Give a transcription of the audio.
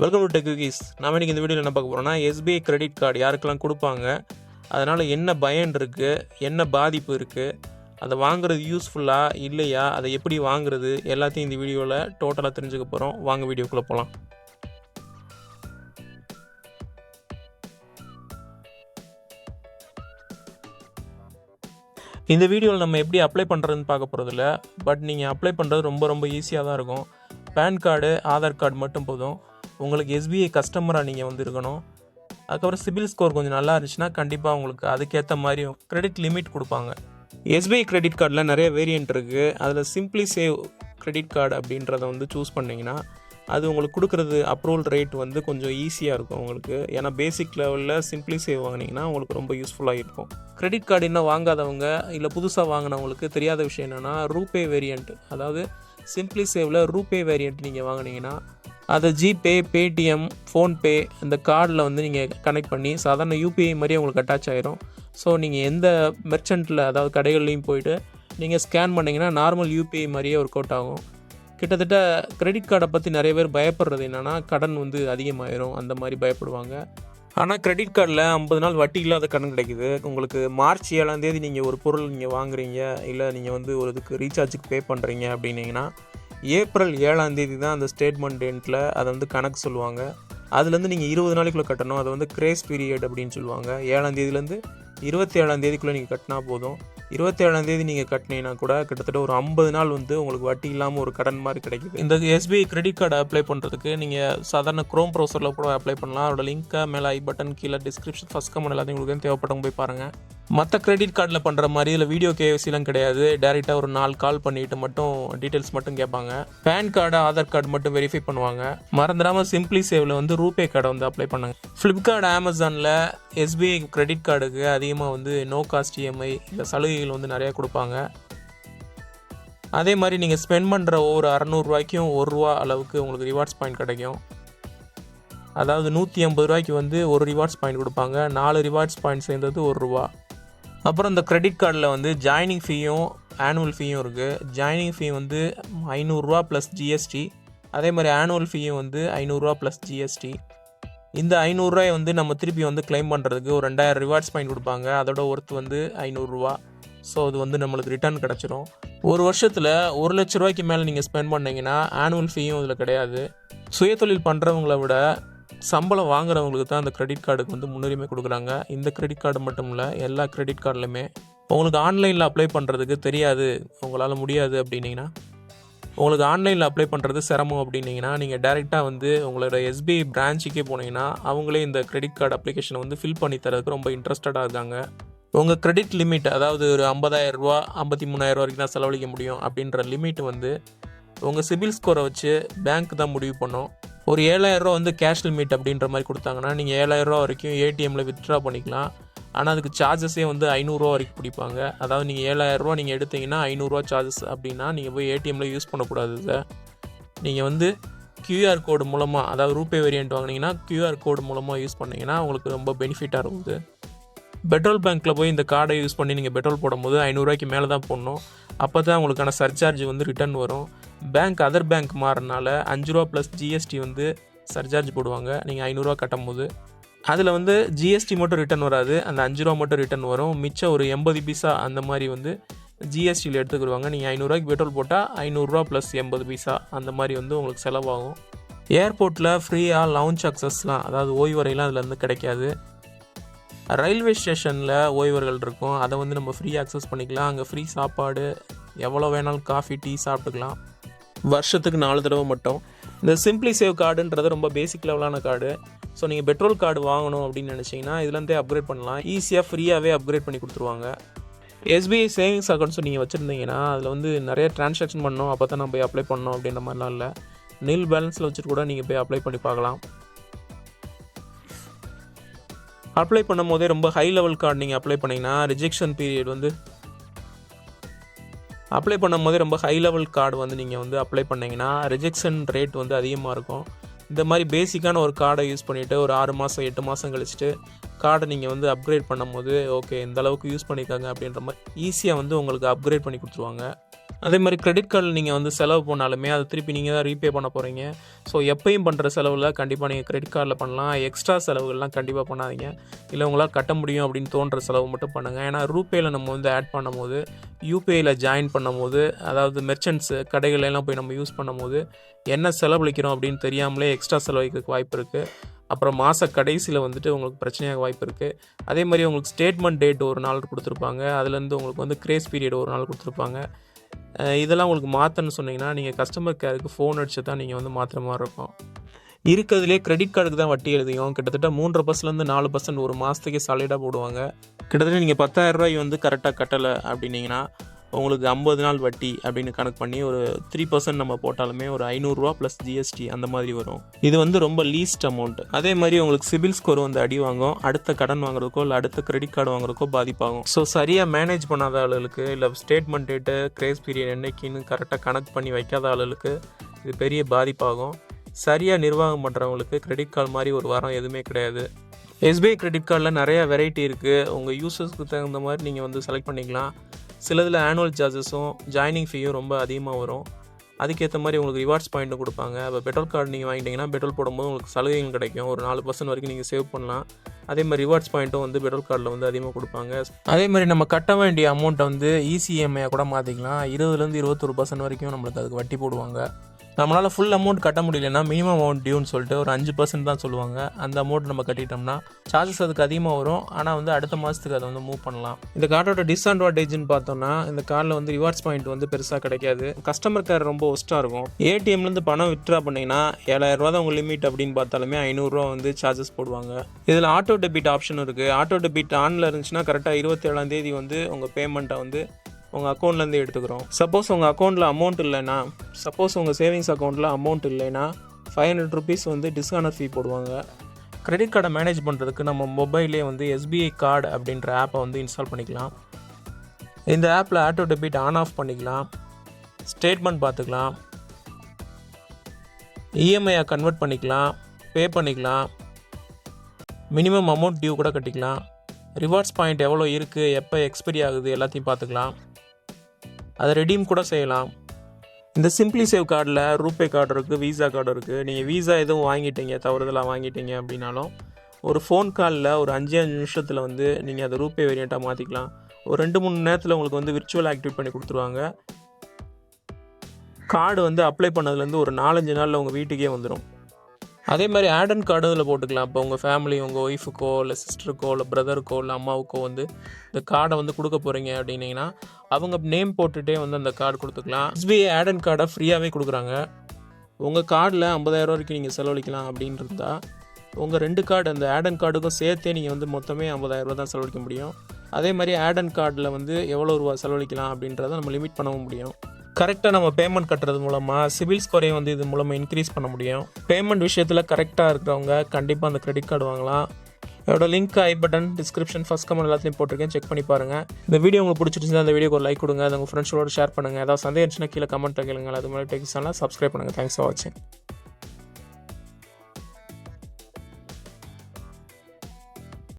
Welcome to டெக்குகீஸ் நாம் இன்றைக்கி இந்த வீடியோவில் என்ன பார்க்க போகிறோம்னா எஸ்பிஐ கிரெடிட் கார்டு யாருக்கெல்லாம் கொடுப்பாங்க அதனால் என்ன பயன் இருக்குது என்ன பாதிப்பு இருக்குது அதை வாங்குறது யூஸ்ஃபுல்லாக இல்லையா அதை எப்படி வாங்குறது எல்லாத்தையும் இந்த வீடியோவில் டோட்டலாக தெரிஞ்சுக்க போகிறோம் வாங்க வீடியோக்குள்ளே போகலாம் இந்த வீடியோவில் நம்ம எப்படி அப்ளை பண்ணுறதுன்னு பார்க்க போகிறதில்ல பட் நீங்கள் அப்ளை பண்ணுறது ரொம்ப ரொம்ப ஈஸியாக தான் இருக்கும். பேன் கார்டு ஆதார் கார்டு மட்டும் போதும். உங்களுக்கு எஸ்பிஐ கஸ்டமராக நீங்கள் வந்து இருக்கணும் அதுக்கப்புறம் சிபில் ஸ்கோர் கொஞ்சம் நல்லா இருந்துச்சுன்னா கண்டிப்பாக உங்களுக்கு அதுக்கேற்ற மாதிரி கிரெடிட் லிமிட் கொடுப்பாங்க. எஸ்பிஐ கிரெடிட் கார்டில் நிறைய வேரியன்ட் இருக்குது அதில் சிம்பிளி சேவ் கிரெடிட் கார்டு அப்படின்றத வந்து சூஸ் பண்ணிங்கன்னா அது உங்களுக்கு கொடுக்குறது அப்ரூவல் ரேட் வந்து கொஞ்சம் ஈஸியாக இருக்கும் உங்களுக்கு. ஏன்னா பேசிக் லெவலில் சிம்பிளி சேவ் வாங்கினீங்கன்னா உங்களுக்கு ரொம்ப யூஸ்ஃபுல்லாக இருக்கும். கிரெடிட் கார்டு இன்னும் வாங்காதவங்க இல்லை புதுசாக வாங்கினவங்களுக்கு தெரியாத விஷயம் என்னென்னா ரூபே வேரியண்ட் அதாவது சிம்பிளி சேவில் ரூபே வேரியண்ட் நீங்கள் வாங்கினீங்கன்னா அதை ஜிபே பேடிஎம் ஃபோன்பே இந்த கார்டில் வந்து நீங்கள் கனெக்ட் பண்ணி சாதாரண யூபிஐ மாதிரியே உங்களுக்கு அட்டாச் ஆகிரும் ஸோ நீங்கள் எந்த மெர்ச்சண்ட்டில் அதாவது கடைகள்லையும் போயிட்டு நீங்கள் ஸ்கேன் பண்ணிங்கன்னா நார்மல் யூபிஐ மாதிரியே ஒர்க் அவுட் ஆகும். கிட்டத்தட்ட கிரெடிட் கார்டை பற்றி நிறைய பேர் பயப்படுறது என்னென்னா கடன் வந்து அதிகமாயிரும். அந்த மாதிரி பயப்படுவாங்க. ஆனால் கிரெடிட் கார்டில் ஐம்பது நாள் வட்டி இல்லாத கடன் கிடைக்குது. உங்களுக்கு மார்ச் ஏழாந்தேதி நீங்கள் ஒரு பொருள் நீங்கள் வாங்குறீங்க இல்லை நீங்கள் வந்து ஒரு இதுக்கு ரீசார்ஜுக்கு பே பண்ணுறீங்க அப்படின்னீங்கன்னா ஏப்ரல் ஏழாம் தேதி தான் அந்த ஸ்டேட்மெண்ட் டேட்டில் அதை வந்து கணக்கு சொல்லுவாங்க. அதுலேருந்து நீங்கள் இருபது நாளைக்குள்ளே கட்டணும். அதை வந்து கிரேஸ் பீரியட் அப்படின்னு சொல்லுவாங்க. ஏழாம் தேதியிலேருந்து இருபத்தி ஏழாம் தேதிக்குள்ளே நீங்கள் கட்டினா போதும். இருபத்தேழாம் தேதி நீங்கள் கட்டினீங்கன்னா கூட கிட்டத்தட்ட ஒரு ஐம்பது நாள் வந்து உங்களுக்கு வட்டி இல்லாமல் ஒரு கடன் மாதிரி கிடைக்குது. இந்த எஸ்பிஐ கிரெடிட் கார்டு அப்ளை பண்ணுறதுக்கு நீங்கள் சாதாரண க்ரோம் ப்ரௌசரில் கூட அப்ளை பண்ணலாம். அதோட லிங்க்கை மேலே ஐ பட்டன் கீழே டிஸ்கிரிப்ஷன் ஃபஸ்ட் கமெண்ட் எல்லாத்தையும் உங்களுக்கு தேவைப்பட்டவங்க போய் பாருங்கள் மற்ற கிரெடிட் கார்டில் பண்ணுற மாதிரி இதில் வீடியோ கேவசிலாம் கிடையாது. டேரெக்டாக ஒரு நாலு கால் பண்ணிட்டு மட்டும் டீட்டெயில்ஸ் மட்டும் கேட்பாங்க. பேன் கார்டு ஆதார் கார்டு மட்டும் வெரிஃபை பண்ணுவாங்க. மறந்துடாமல் சிம்பிளி சேவில் வந்து ரூபே கார்டை வந்து அப்ளை பண்ணுங்க. ஃப்ளிப்கார்ட் அமேசானில் எஸ்பிஐ கிரெடிட் கார்டுக்கு அதிகமாக வந்து நோ காஸ்ட் இஎம்ஐ இல்லை சலுகைகள் வந்து நிறையா கொடுப்பாங்க. அதே மாதிரி நீங்கள் ஸ்பெண்ட் பண்ணுற ஒவ்வொரு அறநூறுவாய்க்கும் ஒரு ரூபா அளவுக்கு உங்களுக்கு ரிவார்ட்ஸ் பாயிண்ட் கிடைக்கும். அதாவது நூற்றி ஐம்பது ரூபாய்க்கு வந்து ஒரு ரிவார்ட்ஸ் பாயிண்ட் கொடுப்பாங்க. நாலு ரிவார்ட்ஸ் பாயிண்ட் சேர்ந்தது ஒரு ரூபா. அப்புறம் இந்த கிரெடிட் கார்டில் வந்து ஜாயினிங் ஃபீயும் ஆனுவல் ஃபீயும் இருக்குது ஜாயினிங் ஃபீ வந்து ஐநூறுரூவா ப்ளஸ் ஜிஎஸ்டி அதே மாதிரி ஆனுவல் ஃபீயும் வந்து ஐநூறுரூவா ப்ளஸ் ஜிஎஸ்டி இந்த ஐநூறுரூவாய் வந்து நம்ம திருப்பி வந்து கிளைம் பண்ணுறதுக்கு ஒரு ரெண்டாயிரம் ரிவார்ட்ஸ் பாயிண்ட் கொடுப்பாங்க. அதோட ஒர்த் வந்து ஐநூறுரூவா ஸோ அது வந்து நம்மளுக்கு ரிட்டர்ன் கிடச்சிரும். ஒரு வருஷத்தில் ஒரு லட்ச ரூபாய்க்கு மேலே நீங்கள் ஸ்பெண்ட் பண்ணிங்கன்னா ஆனுவல் ஃபீயும் இதில் கிடையாது. சுயதொழில் பண்ணுறவங்கள விட சம்பளம் வாங்குறவங்களுக்கு தான் அந்த கிரெடிட் கார்டுக்கு வந்து முன்னுரிமை கொடுக்குறாங்க. இந்த கிரெடிட் கார்டு மட்டும் இல்லை எல்லா கிரெடிட் கார்டுலையுமே உங்களுக்கு ஆன்லைனில் அப்ளை பண்ணுறதுக்கு தெரியாது. உங்களால் முடியாது அப்படின்னீங்கன்னா உங்களுக்கு ஆன்லைனில் அப்ளை பண்ணுறது சிரமம் அப்படின்னீங்கன்னா நீங்கள் டேரெக்டாக வந்து உங்களோட எஸ்பிஐ பிரான்ச்சுக்கே போனீங்கன்னா அவங்களே இந்த கிரெடிட் கார்டு அப்ளிகேஷனை வந்து ஃபில் பண்ணி தரதுக்கு ரொம்ப இன்ட்ரெஸ்டடாக இருக்காங்க. உங்கள் கிரெடிட் லிமிட் அதாவது ஒரு ஐம்பதாயிரம் ரூபா ஐம்பத்தி மூணாயிரம் வரைக்கும் தான் செலவழிக்க முடியும் அப்படின்ற லிமிட் வந்து உங்கள் சிபில் ஸ்கோரை வச்சு பேங்க் தான் முடிவு பண்ணும். ஒரு ஏழாயிரரூவா வந்து கேஷ் லிமிட் அப்படின்ற மாதிரி கொடுத்தாங்கன்னா நீங்கள் ஏழாயிரரூவா வரைக்கும் ஏடிஎம்மில் வித்ட்ரா பண்ணிக்கலாம். ஆனால் அதுக்கு சார்ஜஸே வந்து ஐநூறுரூவா வரைக்கும் பிடிப்பாங்க. அதாவது நீங்கள் ஏழாயிரரூவா நீங்கள் எடுத்தீங்கன்னா ஐநூறுரூவா சார்ஜஸ் அப்படின்னா நீங்கள் போய் ஏடிஎம்மில் யூஸ் பண்ணக்கூடாது இதை. நீங்கள் வந்து கியூஆர் கோடு மூலமாக அதாவது ரூபே வேரியண்ட் வாங்கினீங்கன்னா கியூஆர் கோடு மூலமாக யூஸ் பண்ணிங்கன்னா உங்களுக்கு ரொம்ப பெனிஃபிட்டாக இருக்குது பெட்ரோல் பேங்க்கில் போய் இந்த கார்டை யூஸ் பண்ணி நீங்கள் பெட்ரோல் போடும்போது ஐநூறுரூவாய்க்கு மேலே தான் போடணும். அப்போ தான் உங்களுக்கான சர்சார்ஜ் வந்து ரிட்டர்ன் வரும். பேங்க் அதர் பேங்க் மாறினால அஞ்சு ரூபா ப்ளஸ் ஜிஎஸ்டி வந்து சர்சார்ஜ் போடுவாங்க. நீங்கள் ஐநூறுரூவா கட்டும் போது அதில் வந்து ஜிஎஸ்டி மட்டும் ரிட்டர்ன் வராது. அந்த அஞ்சு ரூபா மட்டும் ரிட்டர்ன் வரும். மிச்சம் ஒரு எண்பது பைசா அந்த மாதிரி வந்து ஜிஎஸ்டியில் எடுத்துக்கிடுவாங்க. நீங்கள் ஐநூறுரூவாய்க்கு பெட்ரோல் போட்டால் ஐநூறுரூவா ப்ளஸ் எண்பது பைசா அந்த மாதிரி வந்து உங்களுக்கு செலவாகும். ஏர்போர்ட்டில் ஃப்ரீயாக லவுஞ்ச் அக்சஸ்லாம் அதாவது ஓய்வறையெல்லாம் அதில் வந்து கிடைக்காது. ரயில்வே ஸ்டேஷனில் ஓய்வர்கள் இருக்கும். அதை வந்து நம்ம ஃப்ரீ அக்சஸ் பண்ணிக்கலாம். அங்கே ஃப்ரீ சாப்பாடு எவ்வளோ வேணாலும் காஃபி டீ சாப்பிட்டுக்கலாம். வருஷத்துக்கு நாலு தடவை மட்டும். இந்த சிம்பிளி சேவ் கார்டுன்றது ரொம்ப பேசிக் லெவலான கார்டு ஸோ நீங்கள் பெட்ரோல் கார்டு வாங்கணும் அப்படின்னு நினச்சிங்கன்னா இதுலேருந்தே அப்கிரேட் பண்ணலாம். ஈஸியாக ஃப்ரீயாகவே அப்கிரேட் பண்ணி கொடுத்துருவாங்க. எஸ்பிஐ சேவிங்ஸ் அக்கௌண்ட்ஸ் நீங்கள் வச்சுருந்தீங்கன்னா அதில் வந்து நிறைய ட்ரான்ஸாக்ஷன் பண்ணணும். அப்போ தான் நம்ம போய் அப்ளை பண்ணணும் அப்படின்ற மாதிரிலாம் இல்லை. நில் பேலன்ஸில் வச்சுட்டு கூட நீங்கள் போய் அப்ளை பண்ணி பார்க்கலாம். அப்ளை பண்ணும் போதே ரொம்ப ஹை லெவல் கார்டு நீங்கள் அப்ளை பண்ணிங்கன்னா ரிஜெக்ஷன் பீரியட் வந்து அப்ளை பண்ணும்போது ரொம்ப ஹை லெவல் கார்டு வந்து நீங்கள் வந்து அப்ளை பண்ணிங்கன்னா ரிஜெக்ஷன் ரேட் வந்து அதிகமாக இருக்கும். இந்த மாதிரி பேசிக்கான ஒரு கார்டை யூஸ் பண்ணிவிட்டு ஒரு ஆறு மாதம் எட்டு மாதம் கழிச்சுட்டு கார்டை நீங்கள் வந்து அப்கிரேட் பண்ணும்போது ஓகே இந்த அளவுக்கு யூஸ் பண்ணிக்காங்க அப்படின்ற மாதிரி ஈஸியாக வந்து உங்களுக்கு அப்கிரேட் பண்ணி கொடுத்துருவாங்க. அதே மாதிரி கிரெடிட் கார்டில் நீங்கள் வந்து செலவு பண்ணாலுமே அதை திருப்பி நீங்கள் தான் ரீபே பண்ண போகிறீங்க ஸோ எப்பயும் பண்ணுற செலவில் கண்டிப்பாக நீங்கள் கிரெடிட் கார்டில் பண்ணலாம். எக்ஸ்ட்ரா செலவுகள்லாம் கண்டிப்பாக பண்ணாதீங்க. இல்லை உங்களால் கட்ட முடியும் அப்படின்னு தோன்ற செலவு மட்டும் பண்ணுங்கள் ஏன்னா ரூபேயில் நம்ம வந்து ஆட் பண்ணும்போது யூபிஐயில் ஜாயின் பண்ணும்போது அதாவது மெர்ச்சன்ட்ஸு கடைகளெல்லாம் போய் நம்ம யூஸ் பண்ணும்போது என்ன செலவழிக்கிறோம் அப்படின்னு தெரியாமலே எக்ஸ்ட்ரா செலவழிக்கிறதுக்கு வாய்ப்பு இருக்குது அப்புறம் மாத கடைசியில் வந்துட்டு உங்களுக்கு பிரச்சனையாக வாய்ப்பு இருக்குது அதே மாதிரி உங்களுக்கு ஸ்டேட்மெண்ட் டேட் ஒரு நாள் கொடுத்துருப்பாங்க. அதுலேருந்து உங்களுக்கு வந்து கிரேஸ் பீரியட் ஒரு நாள் கொடுத்துருப்பாங்க. இதெல்லாம் உங்களுக்கு மாற்றணும்னு சொன்னீங்கன்னா நீங்கள் கஸ்டமர் கேருக்கு ஃபோன் அடிச்சு தான் நீங்கள் வந்து மாற்றுற மாதிரி இருக்கும். இருக்கிறதுலே கிரெடிட் கார்டுக்கு தான் வட்டி எழுதியும் கிட்டத்தட்ட மூன்றரை பர்சன்ட்லேருந்து நாலு பர்சன்ட் ஒரு மாதத்துக்கே சாலிடாக போடுவாங்க. கிட்டத்தட்ட நீங்கள் பத்தாயிரம் ரூபாய் வந்து கரெக்டாக கட்டலை அப்படின்னீங்கன்னா உங்களுக்கு ஐம்பது நாள் வட்டி அப்படின்னு கணக்கு பண்ணி ஒரு த்ரீ பர்சன்ட் நம்ம போட்டாலுமே ஒரு ஐநூறுரூவா ப்ளஸ் ஜிஎஸ்டி அந்த மாதிரி வரும். இது வந்து ரொம்ப லீஸ்ட் அமௌண்ட் அதே மாதிரி உங்களுக்கு சிபில் ஸ்கோர் வந்து அடி வாங்கும். அடுத்த கடன் வாங்குறதுக்கோ இல்லை அடுத்த கிரெடிட் கார்டு வாங்குறதுக்கோ பாதிப்பாகும். ஸோ சரியாக மேனேஜ் பண்ணாத ஆளுகளுக்கு இல்லை ஸ்டேட்மெண்ட் டேட்டு கிரேஸ் பீரியட் என்னைக்குன்னு கரெக்டாக கணக்கு பண்ணி வைக்காத ஆளுகளுக்கு இது பெரிய பாதிப்பாகும். சரியாக நிர்வாகம் பண்ணுறவங்களுக்கு கிரெடிட் கார்டு மாதிரி ஒரு வாரம் எதுவுமே கிடையாது. எஸ்பிஐ கிரெடிட் கார்டில் நிறைய வெரைட்டி இருக்குது உங்கள் யூசர்ஸ்க்கு தகுந்த மாதிரி நீங்கள் வந்து செலக்ட் பண்ணிக்கலாம். சிலதில் ஆனுவல் சார்ஜஸும் ஜாயினிங் ஃபீயும் ரொம்ப அதிகமாக வரும். அதுக்கேற்ற மாதிரி உங்களுக்கு ரிவார்ட்ஸ் பாயிண்ட்டும் கொடுப்பாங்க. இப்போ பெட்ரோல் கார்டு நீங்கள் வாங்கிட்டீங்கன்னா பெட்ரோல் போடும்போது உங்களுக்கு சலுகைகள் கிடைக்கும். ஒரு நாலு பர்சன்ட் வரைக்கும் நீங்கள் சேவ் பண்ணலாம். அதே மாதிரி ரிவார்ட்ஸ் பாயிண்ட்டும் வந்து பெட்ரோல் கார்டில் வந்து அதிகமாக கொடுப்பாங்க. அதே மாதிரி நம்ம கட்ட வேண்டிய அமௌண்ட்டை வந்து E இசிஎம்ஐயாக கூட மாற்றிக்கலாம் இருபதுலேருந்து இருபத்தொரு பர்சன்ட் வரைக்கும் நம்மளுக்கு அதுக்கு வட்டி போடுவாங்க. நம்மளால் ஃபுல் அமௌண்ட் கட்ட முடியலன்னா மினிமம் அமௌண்ட் டியூன்னு சொல்லிட்டு ஒரு அஞ்சு பர்சன்ட் தான் சொல்லுவாங்க. அந்த அமௌண்ட் நம்ம கட்டிட்டோம்னா சார்ஜஸ் அதுக்கு அதிகமாக வரும். ஆனால் வந்து அடுத்த மாதத்துக்கு அதை வந்து மூவ் பண்ணலாம். இந்த கார்டோட டிஸ்அட்வான்டேஜ்னு பார்த்தோம்னா இந்த கார்டில் வந்து ரிவார்ட்ஸ் பாயிண்ட் வந்து பெருசாக கிடைக்காது. கஸ்டமர் கேர் ரொம்ப ஒஸ்ட்டாக இருக்கும். ஏடிஎம்லேருந்து பணம் வித்ட்ரா பண்ணிங்கன்னா ஏழாயிரம் ரூபா தான் உங்கள் லிமிட் அப்படின்னு பார்த்தாலுமே ஐநூறுரூவா வந்து சார்ஜஸ் போடுவாங்க. இதில் ஆட்டோ டெபிட் ஆப்ஷன் இருக்குது ஆட்டோ டெபிட் ஆனில் இருந்துச்சுன்னா கரெக்டாக இருபத்தேழாம் தேதி வந்து உங்கள் பேமெண்ட்டை வந்து உங்கள் அக்கௌண்ட்லேருந்து எடுத்துக்கிறோம். சப்போஸ் உங்கள் அக்கௌண்ட்டில் அமௌண்ட் இல்லைன்னா சப்போஸ் உங்கள் சேவிங்ஸ் அக்கௌண்ட்டில் அமௌண்ட் இல்லைன்னா ஃபைவ் ஹண்ட்ரட் ருபீஸ் வந்து டிஸ்கவுண்ட் ஃபீ போடுவாங்க. கிரெடிட் கார்டை மேனேஜ் பண்ணுறதுக்கு நம்ம மொபைல்லே வந்து எஸ்பிஐ கார்டு அப்படின்ற ஆப்பை வந்து இன்ஸ்டால் பண்ணிக்கலாம். இந்த ஆப்பில் ஆட்டோ டெபிட் ஆன் ஆஃப் பண்ணிக்கலாம். ஸ்டேட்மெண்ட் பார்த்துக்கலாம். இஎம்ஐயை கன்வெர்ட் பண்ணிக்கலாம். பே பண்ணிக்கலாம். மினிமம் அமௌண்ட் டியூ கூட கட்டிக்கலாம். ரிவார்ட்ஸ் பாயிண்ட் எவ்வளோ இருக்குது எப்போ எக்ஸ்பைரி ஆகுது? எல்லாத்தையும் பார்த்துக்கலாம். அதை ரெடீம் கூட செய்யலாம். இந்த சிம்பிளி சேவ் கார்டில் ரூபே கார்டு இருக்குது வீசா கார்டு இருக்குது நீங்கள் வீசா எதுவும் வாங்கிட்டீங்க தவறுதலாக வாங்கிட்டீங்க அப்படின்னாலும் ஒரு ஃபோன் காலில் ஒரு அஞ்சு அஞ்சு நிமிஷத்தில் வந்து நீங்கள் அதை ரூபே வேரியண்ட்டாக மாற்றிக்கலாம் ஒரு ரெண்டு மூணு நேரத்தில் உங்களுக்கு வந்து விர்ச்சுவல் ஆக்டிவேட் பண்ணி கொடுத்துருவாங்க. கார்டு வந்து அப்ளை பண்ணதுலேருந்து ஒரு நாலஞ்சு நாளில் உங்கள் வீட்டுக்கே வந்துடும் அதே மாதிரி ஆட் அண்ட் கார்டு இதில் போட்டுக்கலாம். இப்போ உங்கள் ஃபேமிலி உங்கள் ஒய்ஃபுக்கோ இல்லை சிஸ்டருக்கோ இல்லை பிரதருக்கோ இல்லை அம்மாவுக்கோ வந்து இந்த கார்டை வந்து கொடுக்க போகிறீங்க அப்படின்னீங்கன்னா அவங்க நேம் போட்டுகிட்டே வந்து அந்த கார்டு கொடுத்துக்கலாம். எஸ்பிஐ ஆட் அண்ட் கார்டை ஃப்ரீயாகவே கொடுக்குறாங்க. உங்கள் கார்டில் ஐம்பதாயிரம் வரைக்கும் நீங்கள் செலவழிக்கலாம் அப்படின்னு இருந்தால் உங்கள் ரெண்டு கார்டு அந்த ஆட் அண்ட் கார்டுக்கும் சேர்த்தே நீங்கள் வந்து மொத்தமே ஐம்பதாயிரரூபா தான் செலவழிக்க முடியும். அதே மாதிரி ஆட் அண்ட் கார்டில் வந்து எவ்வளோ ரூபா செலவழிக்கலாம் அப்படின்றத நம்ம லிமிட் பண்ணவும் முடியும். கரெக்டாக நம்ம பேமெண்ட் கட்டுறது மூலமாக சிவில் ஸ்கோரையும் வந்து இது மூலமாக இன்க்ரீஸ் பண்ண முடியும். பேமெண்ட் விஷயத்தில் கரெக்டாக இருக்கிறவங்க கண்டிப்பாக அந்த கிரெடிட் கார்டு வாங்கலாம். என்னோட link I button description first comment எல்லாத்தையும் போட்டிருக்கேன். செக் பண்ணி பாருங்கள் இந்த வீடியோ உங்களுக்கு பிடிச்சிருந்துச்சுன்னா அந்த வீடியோக்கு ஒரு லைக் கொடுங்க. அதை உங்கள் ஃப்ரெண்ட்ஸோட ஷேர் பண்ணுங்கள் ஏதாவது சந்தேகம் இருந்துச்சுன்னா கீழே கமெண்ட் கேளுங்க. அது மாதிரி டெக்ஸ்ட் சப்ஸ்கிரைப் பண்ணுங்கள் தேங்க்ஸ் ஃபார் வாட்சிங்